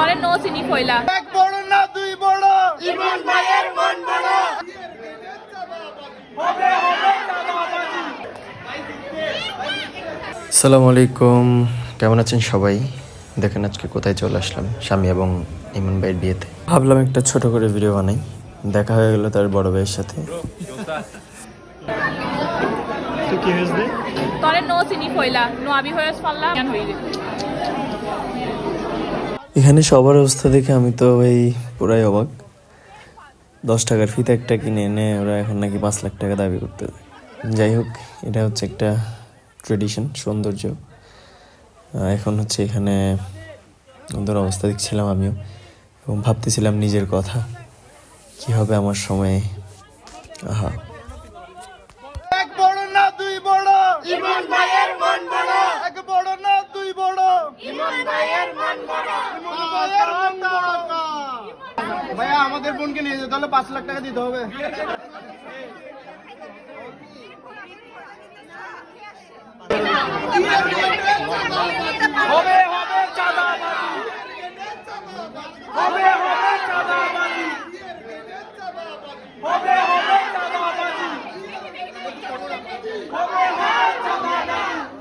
করে নো চিনি ফইলা। এক বড় না দুই বড়। আসসালামু আলাইকুম। কেমন আছেন সবাই? দেখেন আজকে কোথায় চলে আসলাম স্বামী এবং ইমন ভাইয়ের বিয়েতে। ভাবলাম একটা ছোট করে ভিডিও বানাই। দেখা হয়ে গেল তার বড় ভাইয়ের সাথে। নো চিনি ফইলা। নো আবি হয়ে হয়ে গেছে এখানে সবার অবস্থা দেখে আমি তো এই পুরাই অবাক। দশ টাকার ফিতে একটা কিনে এনে ওরা এখন নাকি পাঁচ লাখ টাকা দাবি করতে যাই হোক, এটা হচ্ছে একটা ট্রেডিশন সৌন্দর্য। এখন হচ্ছে এখানে ওদের অবস্থা দেখছিলাম আমিও। এবং ভাবতেছিলাম নিজের কথা। কি হবে আমার সময়ে? আহা এক বড় না দুই বড় ইমন ভাইয়ের মন বড় এক বড় না দুই বড় ইমন ভাইয়ের মন বড় ইমন ভাইয়ের মন বড় ভাইয়া আমাদের বোনকে নিয়ে যেতে হলে পাঁচ লাখ টাকা দিতে হবে। হবে হবে চাঁদাবাজি হবে হবে চাঁদাবাজি হবে হবে চাঁদাবাজি হবে হবে চাঁদাবাজি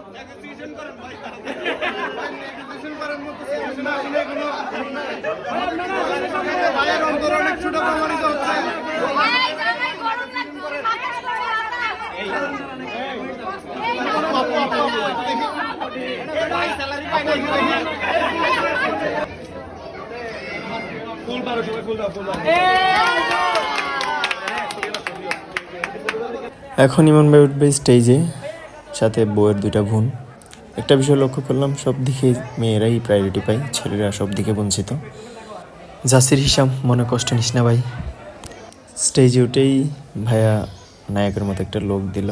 ভাইয়ের অন্তর অনেক ছোট প্রমাণিত হচ্ছে এখন ইমন ভাই উঠবে স্টেজে সাথে বউয়ের দুইটা বোন। একটা বিষয় লক্ষ্য করলাম, সব দিকে মেয়েরাই প্রায়োরিটি পায়, ছেলেরা সব দিকে বঞ্চিত। জাসির হিসাব, মনে কষ্ট নিস না ভাই। স্টেজে উঠেই ভাইয়া নায়কের মতো একটা লোক দিল।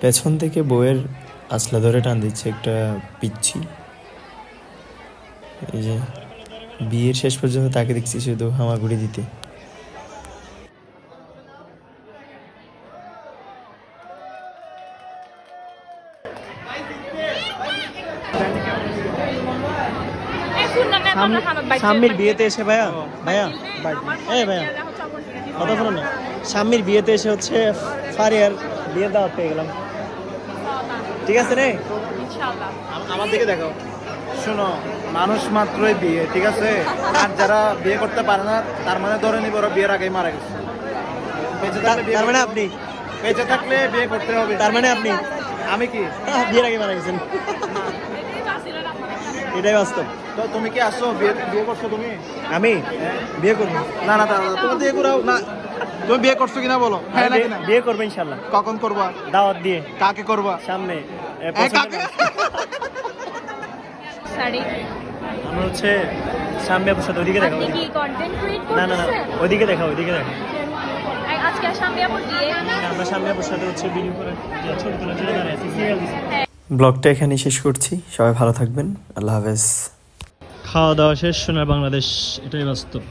পেছন থেকে বউয়ের আসলা ধরে টান দিচ্ছে একটা পিচ্ছি। এই যে, বিয়ের শেষ পর্যন্ত তাকে দেখছি শুধু হামাগুড়ি দিতে। স্বামীর বিয়েতে এসে ভাইয়া ভাইয়া এই ভাইয়া কথা শোনো না। স্বামীর বিয়েতে এসে হচ্ছে ফারিয়ার বিয়ে দাওয়াত পেয়ে গেলাম। ঠিক আছে রে? আমার দিকে দেখো। শোনো মানুষ মাত্রই বিয়ে ঠিক আছে? আর যারা বিয়ে করতে পারে না তার মানে ধরে নিব ওরা বিয়ের আগেই মারা গেছে। বেঁচে তার থাকলে বিয়ে মানে আপনি বেঁচে থাকলে বিয়ে করতে হবে। তার মানে আপনি আমি কি? বিয়ের আগে মারা গেছেন। এটাই বাস্তব। তো তুমি কি আসছো? বিয়ে বিয়ে করছ তুমি? আমি? বিয়ে করব। না না দাদা তুমি বিয়ে করাও না তুমি বিয়ে করছ কিনা বলো? হ্যাঁ নাকি বিয়ে- না বিয়ে করব ইনশাল্লাহ। কখন করবা? দাওয়াত দিয়ে। কাকে করবা? সামনে। কাকে? আমরা হচ্ছে স্বামী আপুর সাথে ওইদিকে দেখা না না না ওইদিকে দেখা ওইদিকে দেখা। আজকে সামনে আপন আমরা স্বামী সাথে হচ্ছে ভিডিও করে ছবি তোলার জন্য দাঁড়িয়ে সিরিয়াল দিছি। ব্লগটা এখানেই শেষ করছি। সবাই ভালো থাকবেন। আল্লাহ হাফেজ। খাওয়া দাওয়া শেষ সোনার বাংলাদেশ এটাই বাস্তব।